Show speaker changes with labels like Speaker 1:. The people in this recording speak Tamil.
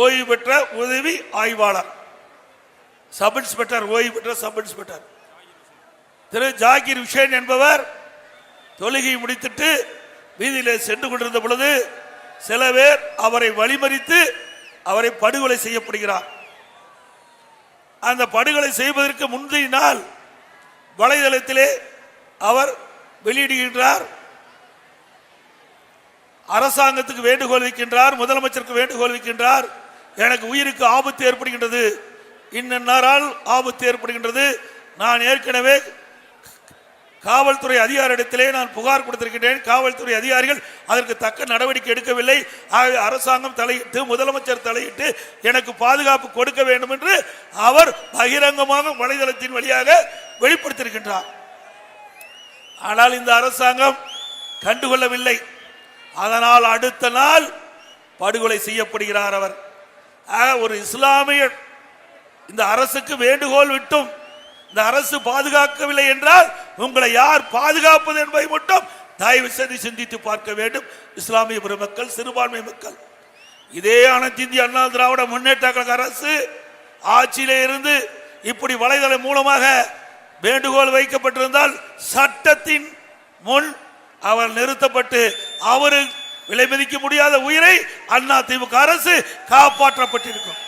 Speaker 1: ஓய்வு பெற்ற உதவி ஆய்வாளர். சப் இன்ஸ்பெக்டர் ஓய்வு பெற்ற சப் இன்ஸ்பெக்டர். திரு ஜாகிர் விஷேன் என்பவர் தொழுகை முடித்துட்டு வீதியிலே சென்று கொண்டிருந்த பொழுது சில பேர் அவரை வழிமறித்து அவரை படுகொலை செய்யப்படுகிறார். அந்த படுகொலை செய்வதற்கு முந்தைய நாள் வலைதளத்திலே அவர் வெளியிடுகின்றார். அரசாங்கத்துக்கு வேண்டுகோள் வைக்கின்றார் முதலமைச்சருக்கு வேண்டுகோள் வைக்கின்றார். எனக்கு உயிருக்கு ஆபத்து ஏற்படுகின்றது. இன்னொரு ஆபத்து ஏற்படுகின்றது. நான் ஏற்கனவே காவல்துறை அதிகாரிடத்திலே நான் புகார் கொடுத்திருக்கின்றேன். காவல்துறை அதிகாரிகள் அதற்கு தக்க நடவடிக்கை எடுக்கவில்லை. ஆகவே அரசாங்கம் தலையிட்டு முதலமைச்சர் தலையிட்டு எனக்கு பாதுகாப்பு கொடுக்க வேண்டும் என்று அவர் பகிரங்கமாக வலைதளத்தின் வழியாக வெளிப்படுத்தியிருக்கின்றார். ஆனால் இந்த அரசாங்கம் கண்டுகொள்ளவில்லை. அதனால் அடுத்த நாள் படுகொலை செய்யப்படுகிறார் அவர். ஒரு இஸ்லாமியர் இந்த அரசுக்கு வேண்டுகோள் விட்டும் இந்த அரசு பாதுகாக்கவில்லை என்றால் உங்களை யார் பாதுகாப்பது என்பதை மட்டும் தயவு செய்து சிந்தித்து பார்க்க வேண்டும். இஸ்லாமிய பெருமக்கள் சிறுபான்மை மக்கள். இதே அனைத்து இந்திய அண்ணா திராவிட முன்னேற்ற கழக அரசு ஆட்சியிலே இருந்து இப்படி வலைதளம் மூலமாக வேண்டுகோள் வைக்கப்பட்டிருந்தால் சட்டத்தின் முன் அவர் நிறுத்தப்பட்டு அவருக்கு விலை மதிக்க முடியாத உயிரை அண்ணா திமுக அரசு காப்பாற்றப்பட்டிருக்கும்.